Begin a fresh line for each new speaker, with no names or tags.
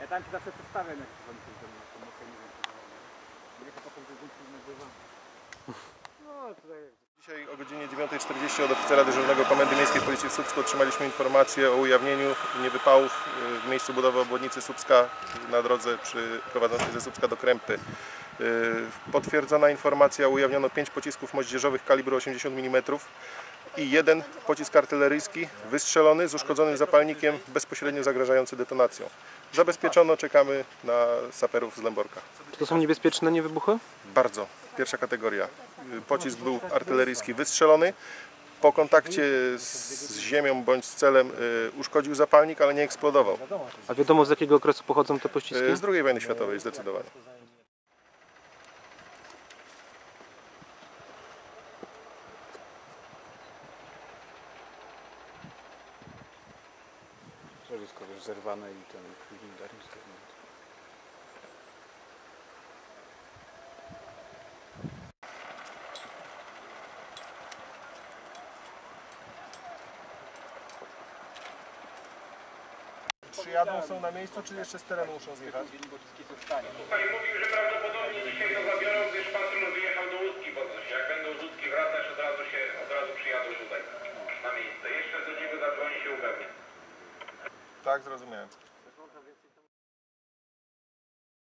Ja tam ci zawsze przedstawiam, jak coś tam na pomocę, nie wiem, to potem nagrywam. No, tutaj...
Dzisiaj o godzinie 9.40 od oficera dyżurnego Komendy Miejskiej Policji w Słupsku otrzymaliśmy informację o ujawnieniu niewypałów y, w miejscu budowy obwodnicy Słupska na drodze przy, prowadzącej ze Słupska do Krępy. Y, Potwierdzona informacja ujawniono 5 pocisków moździerzowych kalibru 80 mm i jeden pocisk artyleryjski wystrzelony z uszkodzonym zapalnikiem bezpośrednio zagrażający detonacją. Zabezpieczono, czekamy na saperów z Lęborka.
Czy to są niebezpieczne niewybuchy?
Bardzo. Pierwsza kategoria. Y, Pocisk był artyleryjski wystrzelony. Po kontakcie z, ziemią bądź z celem y, uszkodził zapalnik, ale nie eksplodował.
A wiadomo z jakiego okresu pochodzą te?
Y, z II wojny światowej zdecydowanie.
Wszystko wiesz, zerwane i ten zewnątrz.
Przyjadą, są na miejscu, czy jeszcze z terenu muszą zjechać? Tak, zrozumiałem.